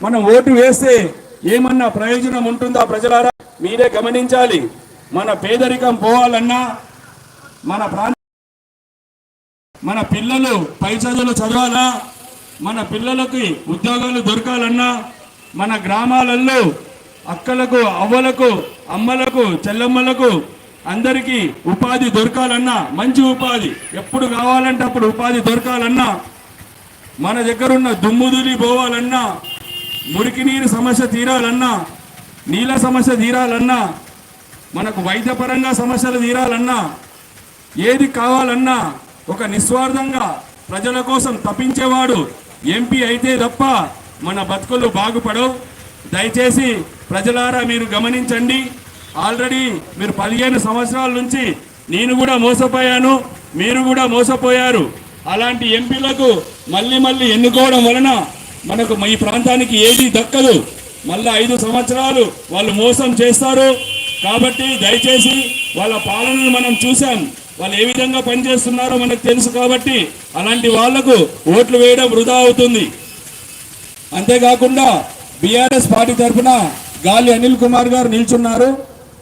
మనం ఓటు వేస్తే ఏమన్నా ప్రయోజనం ఉంటుందా ప్రజలారా? మీరే గమనించాలి. మన పేదరికం పోవాలన్నా మన ప్రాంత మన పిల్లలు పై చదువులు చదవాలా? మన పిల్లలకి ఉద్యోగాలు దొరకాలన్నా మన గ్రామాలలో అక్కలకు అవ్వలకు అమ్మలకు చెల్లమ్మలకు అందరికీ ఉపాధి దొరకాలన్నా మంచి ఉపాధి. ఎప్పుడు కావాలంటే అప్పుడు ఉపాధి దొరకాలన్నా మన దగ్గరున్న దుమ్ముదులి పోవాలన్నా మురికి నీరు సమస్య తీరాలన్నా నీళ్ళ సమస్య తీరాలన్నా మనకు వైద్యపరంగా సమస్యలు తీరాలన్నా ఏది కావాలన్నా ఒక నిస్వార్థంగా ప్రజల కోసం తప్పించేవాడు ఎంపీ అయితే తప్ప మన బతుకులు బాగుపడవు. దయచేసి ప్రజలారా మీరు గమనించండి. ఆల్రెడీ మీరు పదిహేను సంవత్సరాల నుంచి నేను కూడా మోసపోయాను మీరు కూడా మోసపోయారు. అలాంటి ఎంపీలకు మళ్ళీ మళ్ళీ ఎన్నుకోవడం వలన మనకు ఈ ప్రాంతానికి ఏది దక్కదు. మళ్ళీ ఐదు సంవత్సరాలు వాళ్ళు మోసం చేస్తారు. కాబట్టి దయచేసి వాళ్ళ పాలనను మనం చూసాం వాళ్ళు ఏ విధంగా పనిచేస్తున్నారో మనకు తెలుసు కాబట్టి అలాంటి వాళ్ళకు ఓట్లు వేయడం వృధా అవుతుంది. అంతేకాకుండా బీఆర్ఎస్ పార్టీ తరఫున గాలి అనిల్ కుమార్ గారు నిల్చున్నారు.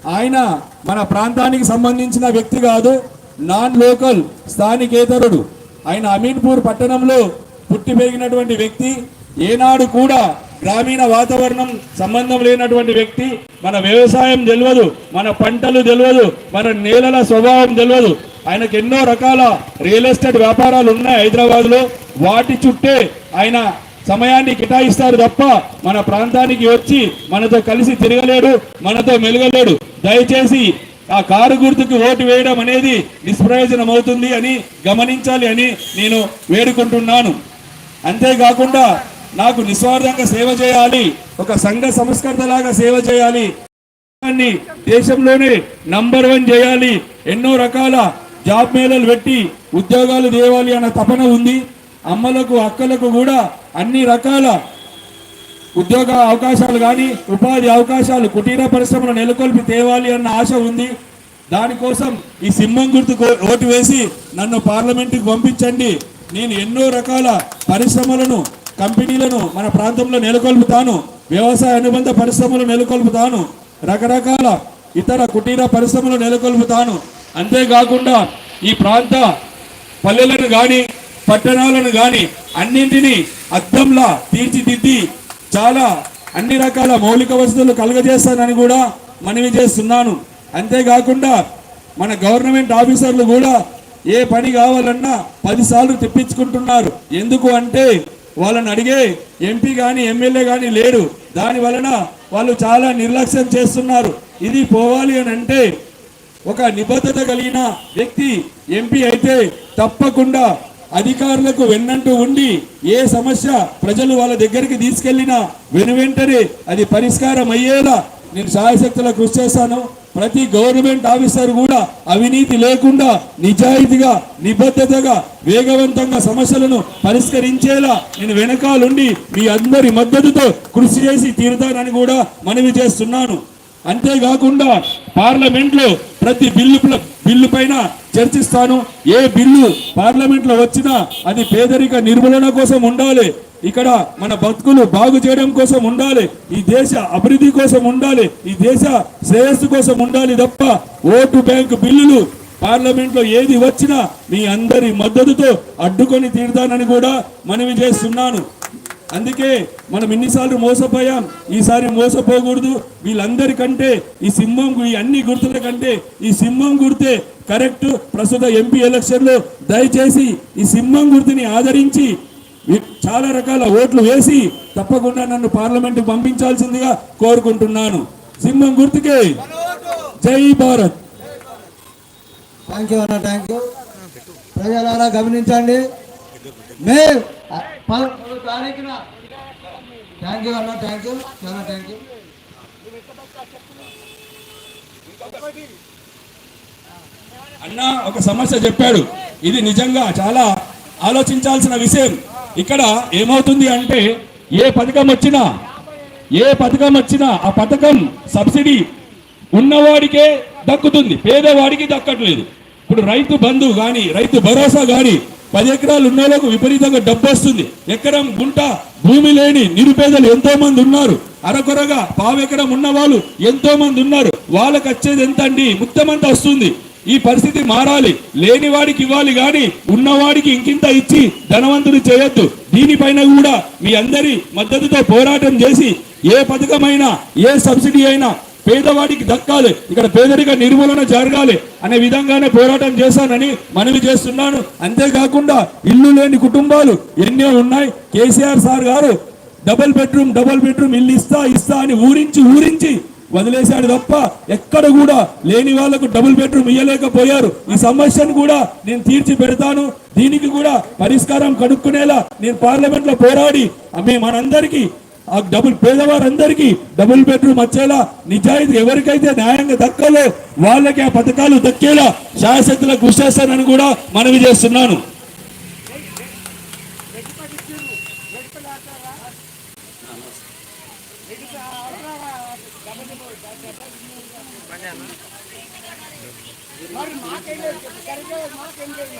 ఆయన మన ప్రాంతానికి సంబంధించిన వ్యక్తి కాదు నాన్ లోకల్ స్థానికేతరుడు. ఆయన అమీన్పూర్ పట్టణంలో పుట్టి పెరిగినటువంటి వ్యక్తి. ఏనాడు కూడా గ్రామీణ వాతావరణం సంబంధం లేనటువంటి వ్యక్తి మన వ్యవసాయం తెలియదు మన పంటలు తెలియదు మన నేలల స్వభావం తెలియదు. ఆయనకు ఎన్నో రకాల రియల్ ఎస్టేట్ వ్యాపారాలు ఉన్నాయి హైదరాబాద్లో. వాటి చుట్టే ఆయన సమయాన్ని కేటాయిస్తారు తప్ప మన ప్రాంతానికి వచ్చి మనతో కలిసి తిరగలేడు మనతో మెలగలేడు. దయచేసి ఆ కారు గుర్తుకు ఓటు వేయడం అనేది నిష్ప్రయోజనం అవుతుంది అని గమనించాలి అని నేను వేడుకుంటున్నాను. అంతేకాకుండా నాకు నిస్వార్థంగా సేవ చేయాలి. ఒక సంఘ సంస్కర్తలాగా సేవ చేయాలి. దేశంలోనే నంబర్ వన్ చేయాలి. ఎన్నో రకాల జాబ్ మేళలు పెట్టి ఉద్యోగాలు తేవాలి అన్న తపన ఉంది. అమ్మలకు అక్కలకు కూడా అన్ని రకాల ఉద్యోగ అవకాశాలు కానీ ఉపాధి అవకాశాలు కుటీర పరిశ్రమలు నెలకొల్పి తేవాలి అన్న ఆశ ఉంది. దానికోసం ఈ సింహం గుర్తు ఓటు వేసి నన్ను పార్లమెంటుకి పంపించండి. నేను ఎన్నో రకాల పరిశ్రమలను కంపెనీలను మన ప్రాంతంలో నెలకొల్పుతాను. వ్యవసాయ అనుబంధ పరిశ్రమలు నెలకొల్పుతాను. రకరకాల ఇతర కుటీర పరిశ్రమలు నెలకొల్పుతాను. అంతేకాకుండా ఈ ప్రాంత పల్లెలను కానీ పట్టణాలను కానీ అన్నింటినీ అద్దంలా తీర్చిదిద్ది చాలా అన్ని రకాల మౌలిక వసతులు కలుగజేస్తానని కూడా మనవి చేస్తున్నాను. అంతేకాకుండా మన గవర్నమెంట్ ఆఫీసర్లు కూడా ఏ పని కావాలన్నా పదిసార్లు తెప్పించుకుంటున్నారు. ఎందుకు అంటే వాళ్ళని అడిగే ఎంపీ కానీ ఎమ్మెల్యే కానీ లేడు దాని వలన వాళ్ళు చాలా నిర్లక్ష్యం చేస్తున్నారు. ఇది పోవాలి అని అంటే ఒక నిబద్ధత కలిగిన వ్యక్తి ఎంపీ అయితే తప్పకుండా అధికారులకు వెన్నంటూ ఉండి ఏ సమస్య ప్రజలు వాళ్ళ దగ్గరికి తీసుకెళ్ళినా వెను వెంటనే అది పరిష్కారం అయ్యేలా నేను సాయశక్తుల కృషి చేస్తాను. ప్రతి గవర్నమెంట్ ఆఫీసర్ కూడా అవినీతి లేకుండా నిజాయితీగా నిబద్ధతగా వేగవంతంగా సమస్యలను పరిష్కరించేలా నేను వెనకాలండి మీ అందరి మద్దతుతో కృషి చేసి తీరుతానని కూడా మనవి చేస్తున్నాను. అంతేకాకుండా పార్లమెంట్లో ప్రతి బిల్లు బిల్లు పైన చర్చిస్తాను. ఏ బిల్లు పార్లమెంట్లో వచ్చినా అది పేదరిక నిర్మూలన కోసం ఉండాలి. ఇక్కడ మన బతుకులు బాగు చేయడం కోసం ఉండాలి. ఈ దేశ అభివృద్ధి కోసం ఉండాలి. ఈ దేశ శ్రేయస్సు కోసం ఉండాలి తప్ప ఓటు బ్యాంకు బిల్లులు పార్లమెంట్లో ఏది వచ్చినా మీ అందరి మద్దతుతో అడ్డుకొని తీరుతానని కూడా మనవి చేస్తున్నాను. అందుకే మనం ఇన్నిసార్లు మోసపోయాం ఈసారి మోసపోకూడదు. వీళ్ళందరికంటే ఈ సింహం ఈ అన్ని గుర్తుల కంటే ఈ సింహం గుర్తే కరెక్ట్. ప్రస్తుత ఎంపీ ఎలక్షన్లో దయచేసి ఈ సింహం గుర్తుని ఆదరించి చాలా రకాల ఓట్లు వేసి తప్పకుండా నన్ను పార్లమెంట్ పంపించాల్సిందిగా కోరుకుంటున్నాను. సింహం గుర్తుకే. జై భారత్. థ్యాంక్ యూ అన్న థ్యాంక్ యూ ప్రజలారా గమనించండి. మే పదకొండు తారీఖున. థ్యాంక్ యూ అన్న థ్యాంక్ యూ చాలా థ్యాంక్ యూ అన్న ఒక సమస్య చెప్పాడు. ఇది నిజంగా చాలా ఆలోచించాల్సిన విషయం. ఇక్కడ ఏమవుతుంది అంటే ఏ పథకం వచ్చినా ఏ పథకం వచ్చినా ఆ పథకం సబ్సిడీ ఉన్నవాడికే దక్కుతుంది. పేదవాడికి దక్కట్లేదు. ఇప్పుడు రైతు బంధు కానీ రైతు భరోసా కానీ పది ఎకరాలు ఉన్నోళ్ళకు విపరీతంగా డబ్బు వస్తుంది. ఎకరం గుంట భూమి లేని నిరుపేదలు ఎంతో మంది ఉన్నారు. అరకొరగా పావెకరం ఉన్న వాళ్ళు ఎంతో మంది ఉన్నారు. వాళ్ళకి వచ్చేది ఎంత అండి? మొత్తమంతా వస్తుంది. ఈ పరిస్థితి మారాలి. లేని వాడికి ఇవ్వాలి గాని ఉన్నవాడికి ఇంకింత ఇచ్చి ధనవంతుడు చేయొద్దు. దీనిపైన కూడా మీ అందరి మద్దతుతో పోరాటం చేసి ఏ పథకమైనా ఏ సబ్సిడీ అయినా పేదవాడికి దక్కాలి. ఇక్కడ పేదరిక నిర్మూలన జరగాలి అనే విధంగానే పోరాటం చేశానని మనవి చేస్తున్నాను. అంతేకాకుండా ఇల్లు లేని కుటుంబాలు ఎన్నో ఉన్నాయి. కేసీఆర్ సార్ గారు డబుల్ బెడ్రూమ్ డబుల్ బెడ్రూమ్ ఇల్లు ఇస్తా ఇస్తా అని ఊరించి ఊరించి వదిలేశాడు తప్ప ఎక్కడ కూడా లేని వాళ్ళకు డబుల్ బెడ్రూమ్ ఇయ్యలేకపోయారు. ఈ సమస్యను కూడా నేను తీర్చి పెడతాను దీనికి కూడా పరిష్కారం కనుక్కునేలా నేను పార్లమెంట్లో పోరాడి మనందరికీ ఆ డబుల్ పేదవారందరికీ డబుల్ బెడ్రూమ్ వచ్చేలా నిజాయితీ ఎవరికైతే న్యాయంగా దక్కలో వాళ్ళకి ఆ పథకాలు దక్కేలా శాశ్వతలకు కృషి చేస్తానని కూడా మనవి చేస్తున్నాను. మరి మాకేం లేదు. సరిగ్గా మాకేం లేదు.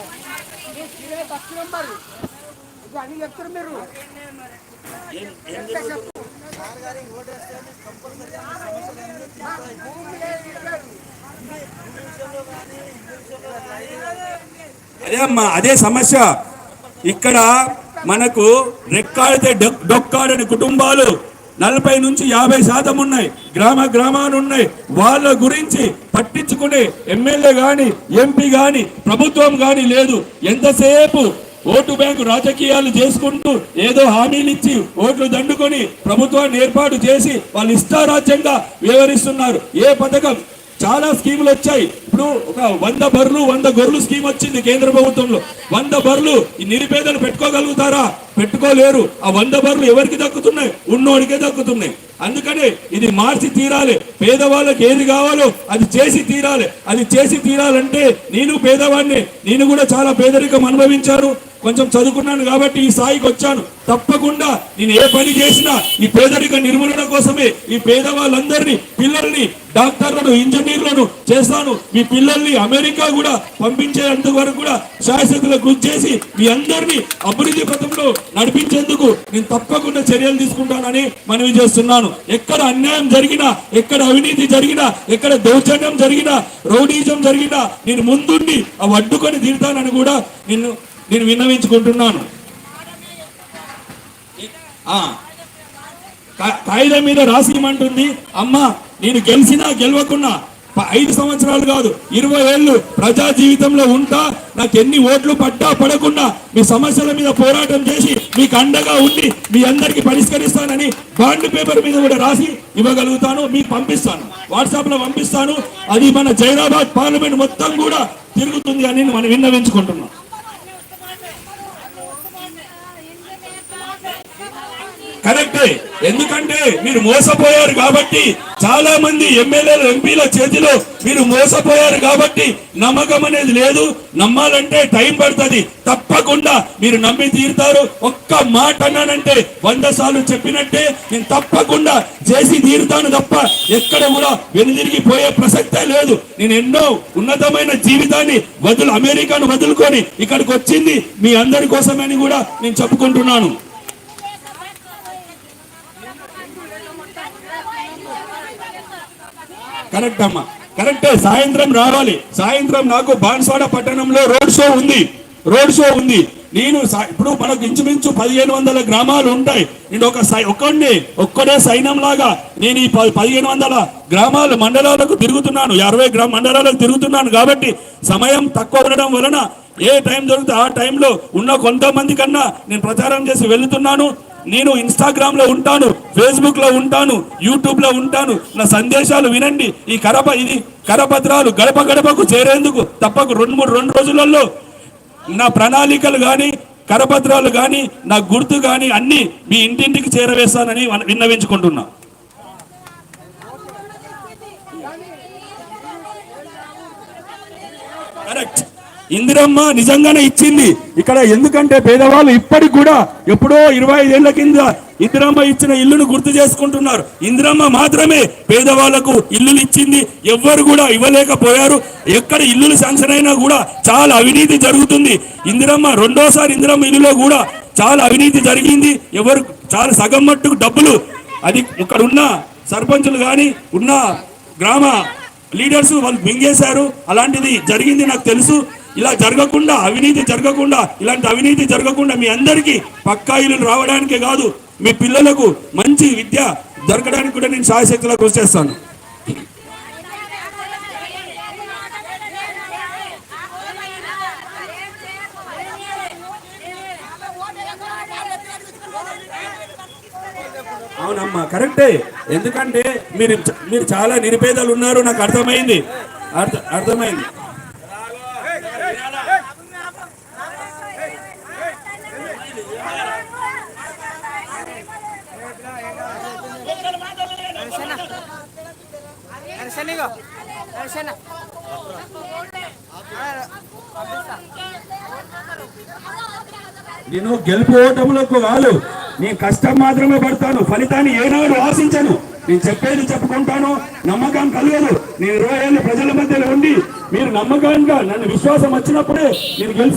అన్ని చెప్తారు మీరు. అదే అమ్మా అదే సమస్య. ఇక్కడ మనకు రెక్కాడితే డొక్- డొక్కాడని కుటుంబాలు నలభై నుంచి యాభై శాతం ఉన్నాయి. గ్రామ గ్రామాలు ఉన్నాయి. వాళ్ళ గురించి పట్టించుకునే ఎమ్మెల్యే గాని ఎంపీ గాని ప్రభుత్వం గాని లేదు. ఎంతసేపు ఓటు బ్యాంకు రాజకీయాలు చేసుకుంటూ ఏదో హామీలు ఇచ్చి ఓట్లు దండుకొని ప్రభుత్వాన్ని ఏర్పాటు చేసి వాళ్ళు ఇష్టారాజ్యంగా వ్యవహరిస్తున్నారు. ఏ పథకం? చాలా స్కీములు వచ్చాయి. ఇప్పుడు ఒక వంద బర్లు వంద గొర్రెలు స్కీమ్ వచ్చింది కేంద్ర ప్రభుత్వంలో. వంద బర్లు ఈ నిరుపేదలు పెట్టుకోగలుగుతారా? పెట్టుకోలేరు. ఆ వంద బర్లు ఎవరికి దక్కుతున్నాయి? ఉన్నోడికే దక్కుతున్నాయి. అందుకనే ఇది మార్చి తీరాలి. పేదవాళ్ళకి ఏది కావాలో అది చేసి తీరాలి. అది చేసి తీరాలంటే నేను పేదవాడిని. నేను కూడా చాలా పేదరికం అనుభవించాను. కొంచెం చదువుకున్నాను కాబట్టి ఈ స్థాయికి వచ్చాను. తప్పకుండా నేను ఏ పని చేసినా ఈ పేదరిక నిర్మూలన కోసమే ఈ పేదవాళ్ళందరినీ పిల్లల్ని డాక్టర్లను ఇంజనీర్లను చేస్తాను. మీ పిల్లల్ని అమెరికా కూడా పంపించేంత వరకు కూడా శాశ్వతలో కృషి చేసి మీ అందరినీ అభివృద్ధి పథంలో నడిపించేందుకు నేను తప్పకుండా చర్యలు తీసుకుంటానని మనవి చేస్తున్నాను. ఎక్కడ అన్యాయం జరిగినా ఎక్కడ అవినీతి జరిగినా ఎక్కడ దౌర్జన్యం జరిగినా రౌడీజం జరిగినా నేను ముందుండి అవి అడ్డుకొని తీరుతానని కూడా నిన్ను నేను విన్నవించుకుంటున్నాను. కా- కాగితం మీద రాసిమంటుంది అమ్మా నేను గెలిచినా గెలవకున్నా ఐదు సంవత్సరాలు కాదు ఇరవై ఏళ్ళు ప్రజా జీవితంలో ఉంటా నాకు ఎన్ని ఓట్లు పడ్డా పడకుండా మీ సమస్యల మీద పోరాటం చేసి మీకు అండగా ఉండి మీ అందరికి పరిష్కరిస్తానని బాండ్ పేపర్ మీద కూడా రాసి ఇవ్వగలుగుతాను మీకు పంపిస్తాను వాట్సాప్లో పంపిస్తాను అది మన జైరాబాద్ పార్లమెంట్ మొత్తం కూడా తిరుగుతుంది అని మనం విన్నవించుకుంటున్నాం. కరెక్టే. ఎందుకంటే మీరు మోసపోయారు కాబట్టి చాలా మంది ఎమ్మెల్యేలు ఎంపీల చేతిలో మీరు మోసపోయారు కాబట్టి నమ్మకం అనేది లేదు. నమ్మాలంటే టైం పడుతుంది. తప్పకుండా మీరు నమ్మి తీరుతారు. ఒక్క మాట అన్నానంటే వంద సార్లు చెప్పినట్టే నేను తప్పకుండా చేసి తీరుతాను తప్ప ఎక్కడ కూడా వెనుదిరిగి పోయే ప్రసక్తే లేదు. నేను ఎన్నో ఉన్నతమైన జీవితాన్ని వదులు అమెరికాను వదులుకొని ఇక్కడికి వచ్చింది మీ అందరి కోసమని కూడా నేను చెప్పుకుంటున్నాను. కరెక్ట్ అమ్మా. కరెక్టే సాయంత్రం రావాలి. సాయంత్రం నాకు బాన్స్వాడ పట్టణంలో రోడ్ షో ఉంది. రోడ్ షో ఉంది. నేను ఇప్పుడు మనకు ఇంచుమించు పదిహేను వందల గ్రామాలు ఉంటాయి. నేను ఒక సై ఒక్కడిని ఒక్కడే సైన్యం లాగా నేను ఈ పదిహేను వందల గ్రామాలు మండలాలకు తిరుగుతున్నాను. అరవై గ్రామ మండలాలకు తిరుగుతున్నాను కాబట్టి సమయం తక్కువ ఉండడం వలన ఏ టైం దొరికితే ఆ టైంలో ఉన్న కొంతమంది కన్నా నేను ప్రచారం చేసి వెళ్తున్నాను. నేను ఇన్స్టాగ్రామ్లో ఉంటాను ఫేస్బుక్లో ఉంటాను యూట్యూబ్లో ఉంటాను. నా సందేశాలు వినండి. ఈ కరప ఇది కరపత్రాలు గడప గడపకు చేరేందుకు తప్పకు రెండు మూడు రెండు రోజులలో నా ప్రణాళికలు కానీ కరపత్రాలు కానీ నా గుర్తు కానీ అన్ని మీ ఇంటింటికి చేరవేస్తానని విన్నవించుకుంటున్నా. కరెక్ట్. ఇందిరమ్మ నిజంగానే ఇచ్చింది. ఇక్కడ ఎందుకంటే పేదవాళ్ళు ఇప్పటికి కూడా ఎప్పుడో ఇరవై ఐదేళ్ళ కింద ఇందిరమ్మ ఇచ్చిన ఇల్లును గుర్తు చేసుకుంటున్నారు. ఇందిరమ్మ మాత్రమే పేదవాళ్ళకు ఇల్లులు ఇచ్చింది. ఎవ్వరు కూడా ఇవ్వలేకపోయారు. ఎక్కడ ఇల్లులు శాంక్షన్ అయినా కూడా చాలా అవినీతి జరుగుతుంది. ఇందిరమ్మ రెండోసారి ఇందిరమ్మ ఇల్లులో కూడా చాలా అవినీతి జరిగింది. ఎవరు చాలా సగం మట్టుకు డబ్బులు అది ఇక్కడ ఉన్న సర్పంచులు కానీ ఉన్న గ్రామ లీడర్స్ వాళ్ళు మింగేశారు. అలాంటిది జరిగింది నాకు తెలుసు. ఇలా జరగకుండా అవినీతి జరగకుండా ఇలాంటి అవినీతి జరగకుండా మీ అందరికీ పక్కా ఇల్లు రావడానికే కాదు మీ పిల్లలకు మంచి విద్య దొరకడానికి కూడా నేను సాయశక్తిలో కృషి చేస్తాను. అవునమ్మా కరెక్టే. ఎందుకంటే మీరు మీరు చాలా నిరుపేదలు ఉన్నారు నాకు అర్థమైంది. అర్థ అర్థమైంది. దర్శన్ ఇగో నేను గెలుపు ఓటములకు కాదు నేను కష్టం మాత్రమే పడతాను. ఫలితాన్ని ఏనాడు ఆశించను. నేను చెప్పేది చెప్పుకుంటాను. నమ్మకం కలగదు. నేను ఇరవై ఏళ్ళు ప్రజల మధ్యలో ఉండి మీరు నమ్మకంగా నన్ను విశ్వాసం వచ్చినప్పుడే మీరు గెలిచి